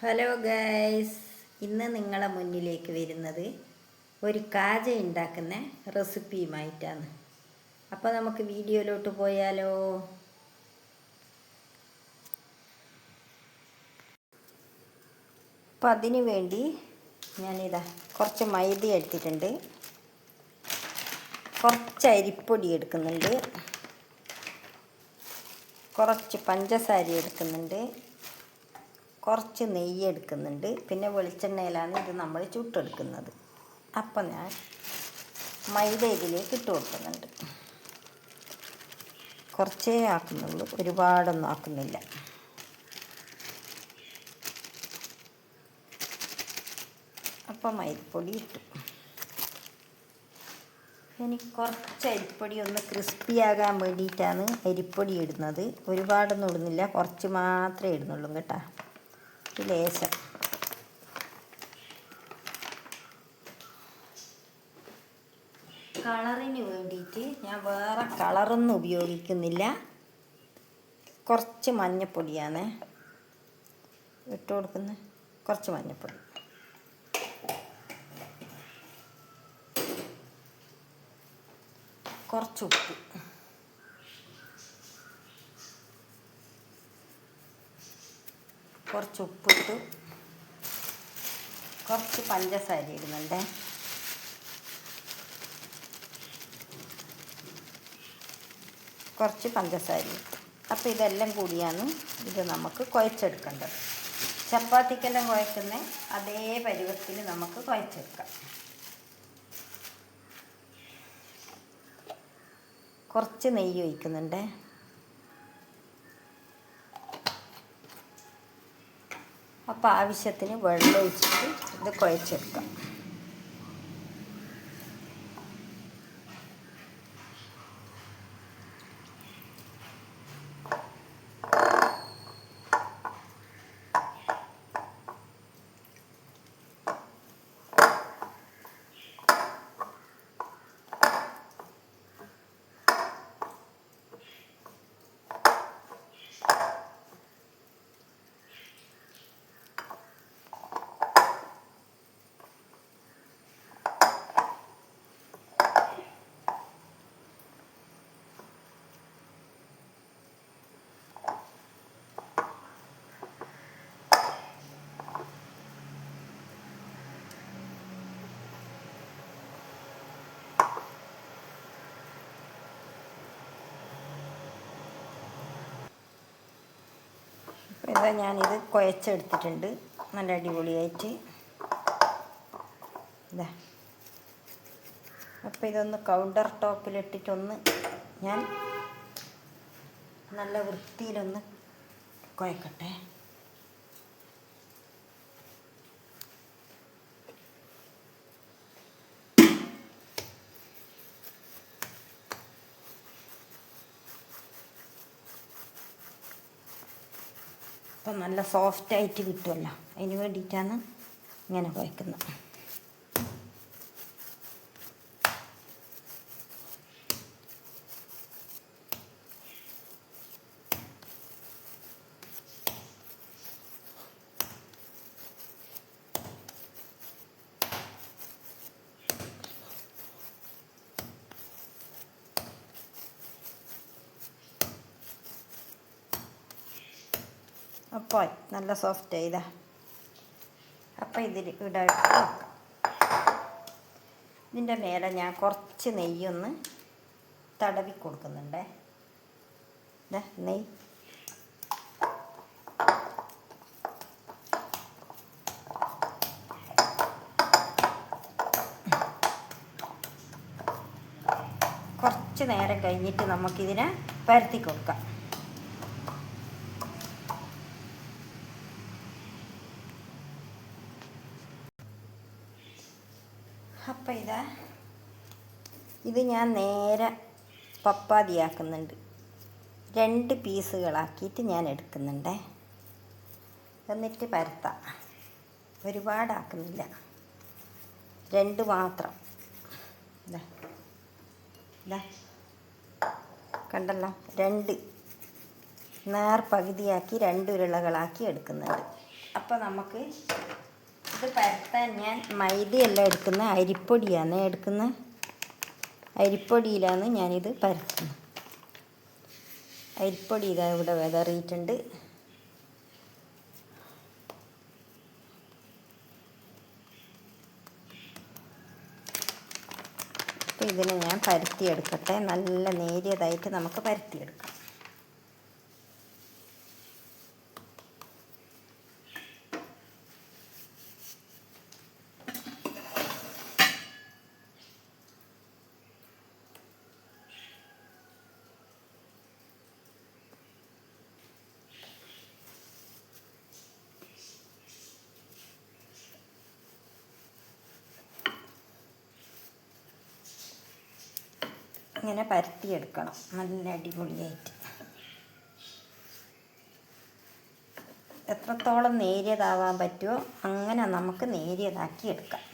Hello guys ഇന്ന് നിങ്ങളെ മുന്നിലേക്ക് വരുന്നത് ഒരു കാജ ഉണ്ടാക്കുന്ന റെസിപ്പിയുമായിട്ടാണ്. അപ്പോൾ നമുക്ക് വീഡിയോയിലോട്ട് പോയാലോ? അപ്പോൾ അതിന് വേണ്ടി ഞാനിതാ കുറച്ച് മൈദ എടുത്തിട്ടുണ്ട്. കുറച്ച് അരിപ്പൊടി എടുക്കുന്നുണ്ട്. കുറച്ച് പഞ്ചസാര എടുക്കുന്നുണ്ട്. കുറച്ച് നെയ്യ് എടുക്കുന്നുണ്ട്. പിന്നെ വെളിച്ചെണ്ണയിലാണ് ഇത് നമ്മൾ ചുട്ടെടുക്കുന്നത്. അപ്പം ഞാൻ മൈദ ഇതിലേക്ക് ഇട്ട് കൊടുക്കുന്നുണ്ട്. കുറച്ചേ ആക്കുന്നുള്ളൂ. ഒരുപാടൊന്നും ആക്കുന്നില്ല. അപ്പം മൈദപ്പൊടി ഇട്ടു. ഇനി കുറച്ച് അരിപ്പൊടി ഒന്ന് ക്രിസ്പി ആകാൻ വേണ്ടിയിട്ടാണ് അരിപ്പൊടി ഇടുന്നത്. ഒരുപാടൊന്നും ഇടുന്നില്ല. കുറച്ച് മാത്രമേ ഇടുന്നുള്ളൂ കേട്ടോ. ലേശം. കളറിന് വേണ്ടിയിട്ട് ഞാൻ വേറെ കളറൊന്നും ഉപയോഗിക്കുന്നില്ല. കുറച്ച് മഞ്ഞപ്പൊടിയാണ്. ഇട്ട് കൊടുക്കുന്നത് കുറച്ച് മഞ്ഞപ്പൊടി. കുറച്ച് ഉപ്പ്. കുറച്ച് ഉപ്പിട്ട്. കുറച്ച് പഞ്ചസാര ഇടുന്നുണ്ട്. കുറച്ച് പഞ്ചസാര ഇട്ടു. അപ്പോൾ ഇതെല്ലാം കൂടിയാണ് ഇത് നമുക്ക് കുഴച്ചെടുക്കേണ്ടത്. ചപ്പാത്തിക്കെല്ലാം കുഴക്കുന്ന അതേ പരുവത്തിൽ നമുക്ക് കുഴച്ചെടുക്കാം. കുറച്ച് നെയ്യ് ഒഴിക്കുന്നുണ്ട്. അപ്പോൾ ആവശ്യത്തിന് വെള്ളം ഒഴിച്ചിട്ട് ഇത് കുഴച്ചെടുക്കാം. ഇതാ ഞാനിത് കുഴച്ചെടുത്തിട്ടുണ്ട്. നല്ല അടിപൊളിയായിട്ട്. ഇതാ അപ്പോൾ ഇതൊന്ന് കൗണ്ടർ ടോപ്പിലിട്ടിട്ടൊന്ന് ഞാൻ നല്ല വൃത്തിയിലൊന്ന് കുഴക്കട്ടെ. അപ്പം നല്ല സോഫ്റ്റായിട്ട് കിട്ടുമല്ലോ. അതിന് വേണ്ടിയിട്ടാണ് ഇങ്ങനെ കുഴക്കുന്നത്. അപ്പോൾ നല്ല സോഫ്റ്റ് ചെയ്ത അപ്പോൾ ഇതിൽ ഇവിടെ നോക്കാം ഇതിന്റെ മേലെ ഞാൻ കുറച്ച് നെയ്യൊന്ന് തടവി കൊടുക്കുന്നുണ്ടേ. നെയ്യ് കുറച്ച് നേരം കഴിഞ്ഞിട്ട് നമുക്കിതിനെ പരത്തി കൊടുക്കാം. അപ്പം ഇതാ. ഇത് ഞാൻ നേരെ പപ്പാതിയാക്കുന്നുണ്ട്. രണ്ട് പീസുകളാക്കിയിട്ട് ഞാൻ എടുക്കുന്നുണ്ടേ. എന്നിട്ട് പരത്താം. ഒരുപാടാക്കുന്നില്ല. രണ്ട് മാത്രം. ഇതാ. ഇതാ. കണ്ടല്ലോ? രണ്ട്. നേർ പകുതിയാക്കി രണ്ട് ഉരുളകളാക്കി എടുക്കുന്നുണ്ട്. അപ്പോൾ നമുക്ക് ഇത് പരത്താൻ ഞാൻ മൈദയല്ല എടുക്കുന്ന അരിപ്പൊടിയാണ് എടുക്കുന്ന. അരിപ്പൊടിയിലാണ് ഞാനിത് പരത്തുന്നത് അരിപ്പൊടി ഇതാ ഇവിടെ വിതറിയിട്ടുണ്ട്. ഇതിനെ ഞാൻ പരത്തിയെടുക്കട്ടെ. നല്ല നേരിയതായിട്ട് നമുക്ക് പരത്തിയെടുക്കാം. ഇങ്ങനെ പരത്തിയെടുക്കണം. നല്ല അടിപൊളിയായിട്ട്. എത്രത്തോളം നേരിയതാവാൻ പറ്റുമോ അങ്ങനെ നമുക്ക് നേരിയതാക്കി എടുക്കാം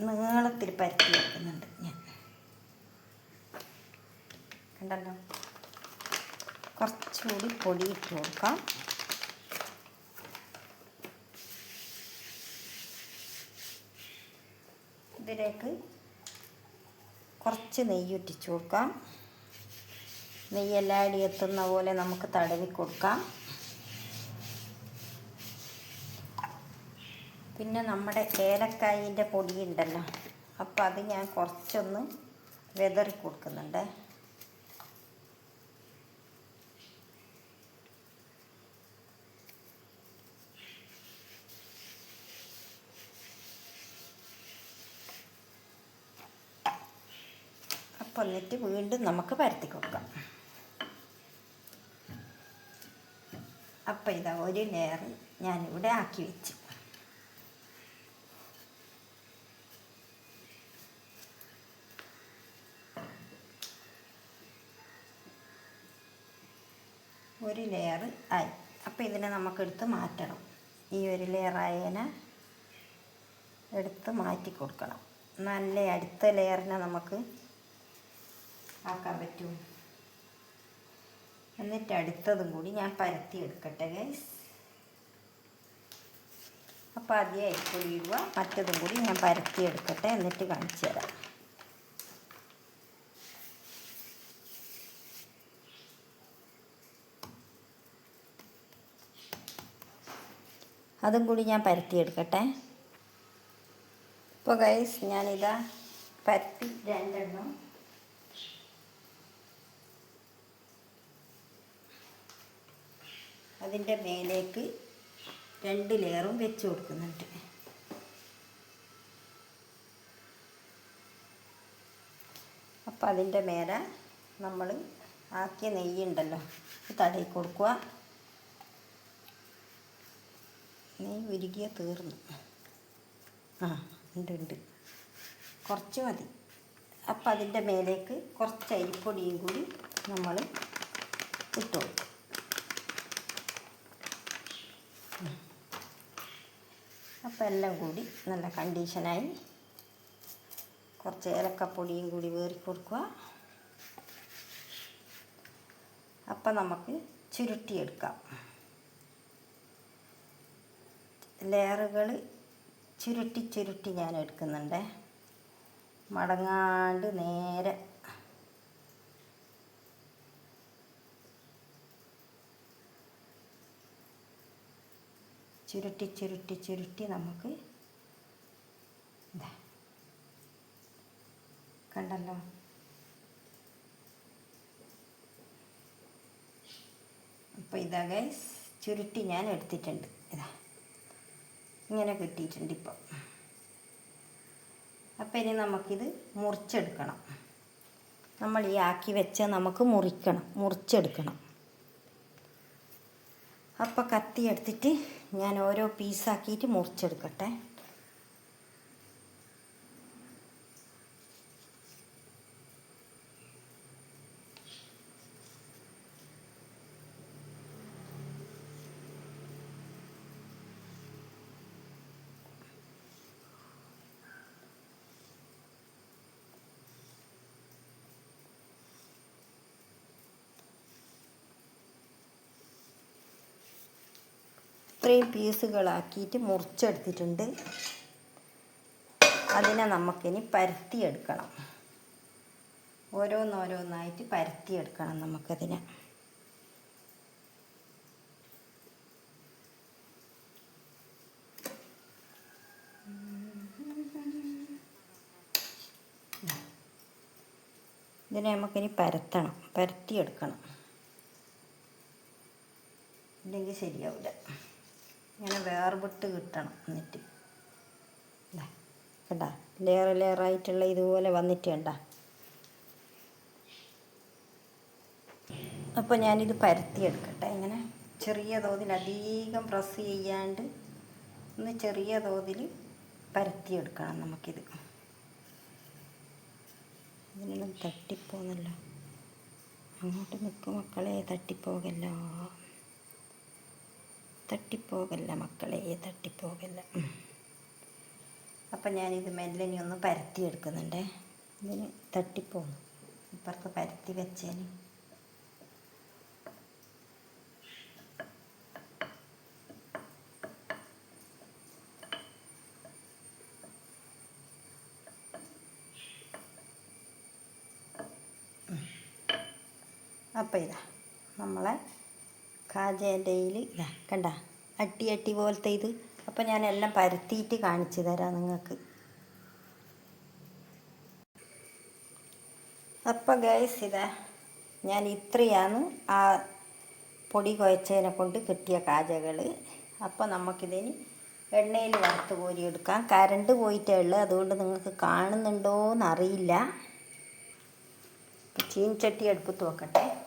നീളത്തിൽ പരത്തി വെക്കുന്നുണ്ട്. ഞാൻ. കണ്ടല്ലോ? കുറച്ചുകൂടി പൊടി ഇട്ട് കൊടുക്കാം. ഇതിലേക്ക് കുറച്ച് നെയ്യ് ഒറ്റിച്ചു കൊടുക്കാം. നെയ്യെല്ലാം അടി എത്തുന്ന പോലെ നമുക്ക് തടവി കൊടുക്കാം. പിന്നെ നമ്മുടെ ഏലക്കായിന്റെ പൊടി ഉണ്ടല്ലോ അപ്പോൾ അത് ഞാൻ കുറച്ചൊന്ന് വെതറി കൊടുക്കുന്നുണ്ട്. അപ്പം എന്നിട്ട് വീണ്ടും നമുക്ക് പരത്തി കൊടുക്കാം. അപ്പം ഇതാ ഒരു ലെയർ ഞാനിവിടെ ആക്കി വെച്ചു. നമുക്കെടുത്ത് മാറ്റണം. ഈ ഒരു ലെയർ എടുത്ത് മാറ്റി കൊടുക്കണം. നല്ല അടുത്ത ലെയറിനെ നമുക്ക് ആക്കാൻ പറ്റും. എന്നിട്ട് അടുത്തതും കൂടി ഞാൻ പരത്തി എടുക്കട്ടെ ഗൈസ് അപ്പോൾ ആദ്യം അരിപ്പൊടി ഇടുക. മറ്റതും കൂടി ഞാൻ പരത്തി എടുക്കട്ടെ. എന്നിട്ട് കാണിച്ചു തരാം. അതും കൂടി ഞാൻ പരത്തിയെടുക്കട്ടെ. ഇപ്പോൾ ഗൈസ് ഞാനിതാ പരത്തി രണ്ടെണ്ണം. അതിന്റെ മേലേക്ക് രണ്ട് ലെയറും വെച്ച് കൊടുക്കുന്നുണ്ട്. അപ്പം അതിന്റെ മേലെ നമ്മൾ ആക്കിയ നെയ്യുണ്ടല്ലോ തടയിൽ കൊടുക്കുക. നെയ്യ് ഉരുകിയ തീർന്നു. ആ ഉണ്ട് ഉണ്ട് കുറച്ച് മതി. അപ്പം അതിന്റെ മേലേക്ക് കുറച്ച് അരിപ്പൊടിയും കൂടി നമ്മൾ ഇട്ട് കൊടുക്കും. അപ്പം എല്ലാം കൂടി നല്ല കണ്ടീഷനായി കുറച്ച് ഏലക്കപ്പൊടിയും കൂടി വേറി കൊടുക്കുക അപ്പം നമുക്ക് ചുരുട്ടിയെടുക്കാം. ലെയറുകൾ ചുരുട്ടി ചുരുട്ടി ഞാൻ എടുക്കുന്നുണ്ട്. മടങ്ങാണ്ട് നേരെ. ചുരുട്ടി ചുരുട്ടി ചുരുട്ടി നമുക്ക് കണ്ടല്ലോ? അപ്പോൾ ഇതാ ഗൈസ് ചുരുട്ടി ഞാൻ എടുത്തിട്ടുണ്ട്. ഇതാ. ഇങ്ങനെ കിട്ടിയിട്ടുണ്ട് ഇപ്പോൾ അപ്പം ഇനി നമുക്കിത് മുറിച്ചെടുക്കണം. നമ്മൾ ഈ ആക്കി വെച്ച നമുക്ക് മുറിക്കണം. മുറിച്ചെടുക്കണം. അപ്പോൾ കത്തി എടുത്തിട്ട് ഞാൻ ഓരോ പീസാക്കിയിട്ട് മുറിച്ചെടുക്കട്ടെ. ഇത്രയും പീസുകളാക്കിയിട്ട് മുറിച്ചെടുത്തിട്ടുണ്ട്. അതിനെ നമുക്കിനി പരത്തിയെടുക്കണം. ഓരോന്നോരോന്നായിട്ട് പരത്തിയെടുക്കണം നമുക്കതിനെ. ഇതിനെ നമുക്കിനി പരത്തണം പരത്തിയെടുക്കണം. ഇല്ലെങ്കിൽ ശരിയാവില്ല ഇങ്ങനെ വേർപെട്ട് കിട്ടണം എന്നിട്ട്. കണ്ടാ ലെയർ ലെയറായിട്ടുള്ള ഇതുപോലെ വന്നിട്ട് കണ്ടാ. അപ്പോൾ ഞാനിത് പരത്തിയെടുക്കട്ടെ. ഇങ്ങനെ ചെറിയ തോതിൽ അധികം പ്രസ് ചെയ്യാണ്ട് ഒന്ന് ചെറിയ തോതിൽ പരത്തിയെടുക്കണം നമുക്കിത്. ഇതിനെല്ലാം തട്ടിപ്പോന്നല്ലോ. അങ്ങോട്ട് നിൽക്കും മക്കളെ തട്ടിപ്പോകല്ലോ. തട്ടിപ്പോകല്ല മക്കളെ തട്ടിപ്പോകല്ല. അപ്പം ഞാനിത് മെല്ലനി ഒന്ന് പരത്തി എടുക്കുന്നുണ്ടേ ഇതിന് തട്ടിപ്പോന്നു. ഇപ്പുറത്ത് പരത്തി വെച്ചേന്. അപ്പം ഇതാ. കാജേന്റെയിൽ ഇതാ. കണ്ട? അട്ടി അട്ടി പോലത്തെ ഇത്. അപ്പം ഞാൻ എല്ലാം പരത്തിയിട്ട് കാണിച്ചു തരാം നിങ്ങൾക്ക്. അപ്പം ഗൈസ് ഇതാ. ഞാൻ ഇത്രയാണ് ആ പൊടി കുഴച്ചതിനെ കൊണ്ട് കിട്ടിയ കാജകൾ അപ്പോൾ നമുക്കിതിന് എണ്ണയിൽ വറുത്ത് കോരിയെടുക്കാം. കരണ്ട് പോയിട്ടേ ഉള്ളൂ. അതുകൊണ്ട് നിങ്ങൾക്ക് കാണുന്നുണ്ടോയെന്നറിയില്ല ചീൻചട്ടി അടുപ്പത്ത് വെക്കട്ടെ.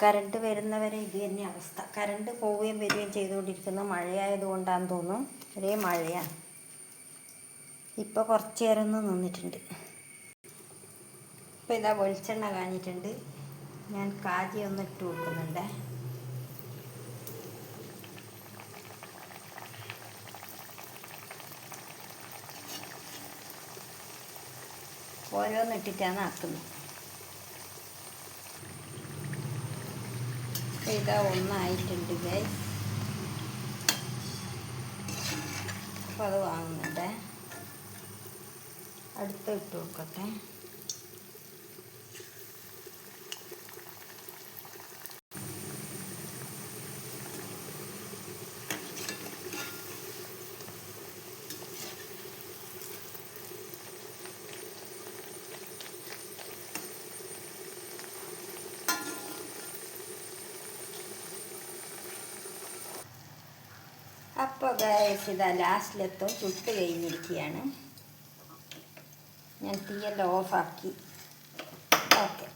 കറണ്ട് വരുന്നവരെ ഇത് തന്നെ അവസ്ഥ. കറണ്ട് പോവുകയും വരികയും ചെയ്തുകൊണ്ടിരിക്കുന്ന മഴയായതുകൊണ്ടാണെന്ന് തോന്നുന്നു ഒരേ മഴയാണ് ഇപ്പോൾ കുറച്ച് നേരം നിന്നിട്ടുണ്ട്. ഇപ്പോൾ ഇതാ വെളിച്ചെണ്ണ കാഞ്ഞിട്ടുണ്ട്. ഞാൻ കാജി ഒന്ന് ഇട്ട് കൊടുക്കുന്നുണ്ട്. ഓരോന്നിട്ടിട്ടാണ് ആക്കുന്നത്. ഇതാ ഒന്നായിട്ടുണ്ട് ഗൈസ് അപ്പോൾ അത് വാങ്ങുന്നുണ്ട്. അടുത്ത് ഇട്ട് കൊടുക്കട്ടെ. അപ്പോൾ ഗൈസ് ഇതാ ലാസ്റ്റിലെത്തോ ചുട്ട് കഴിഞ്ഞിരിക്കുകയാണ് ഞാൻ തീയെല്ലാം ഓഫാക്കി ഓക്കെ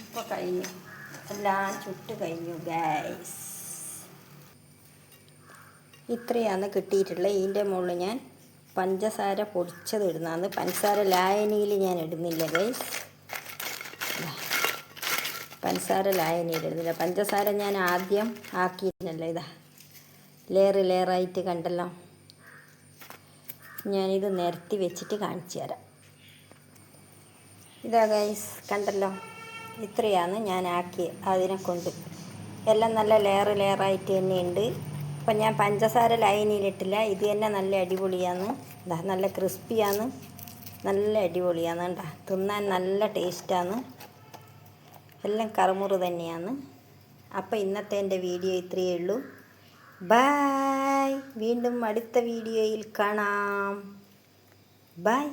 ഇപ്പോൾ കഴിഞ്ഞു. എല്ലാം ചുട്ട് കഴിഞ്ഞു ഗൈസ് ഇത്രയാണ് കിട്ടിയിട്ടുള്ളത്. ഇതിന്റെ മുകളിൽ ഞാൻ പഞ്ചസാര പൊടിച്ചത് ഇടുന്നതാണ്. പഞ്ചസാര ലായനിയിൽ ഞാൻ ഇടുന്നില്ല ഗൈസ് പഞ്ചസാര ലായനിയിൽ ഇടുന്നില്ല. പഞ്ചസാര ഞാൻ ആദ്യം ആക്കിയിരുന്നല്ലോ ഇതാ ലെയർ ലെയറായിട്ട് കണ്ടല്ലോ. ഞാനിത് നിരത്തി വെച്ചിട്ട് കാണിച്ചു തരാം. ഇതാ ഗൈസ് കണ്ടല്ലോ? ഇത്രയാണ് ഞാൻ ആക്കി അതിനെ കൊണ്ട് എല്ലാം നല്ല ലെയർ ലെയറായിട്ട് തന്നെയുണ്ട് അപ്പം ഞാൻ പഞ്ചസാര ലൈനിയിലിട്ടില്ല ഇത് തന്നെ നല്ല അടിപൊളിയാണ്. ഇതാ നല്ല ക്രിസ്പിയാണ് നല്ല അടിപൊളിയാണ് കേട്ടോ തിന്നാൻ നല്ല ടേസ്റ്റാണ് എല്ലാം കറുമുറ് തന്നെയാണ്. അപ്പോൾ ഇന്നത്തെ എന്റെ വീഡിയോ ഇത്രയേ ഉള്ളൂ. ബായ് വീണ്ടും അടുത്ത വീഡിയോയിൽ കാണാം. ബായ്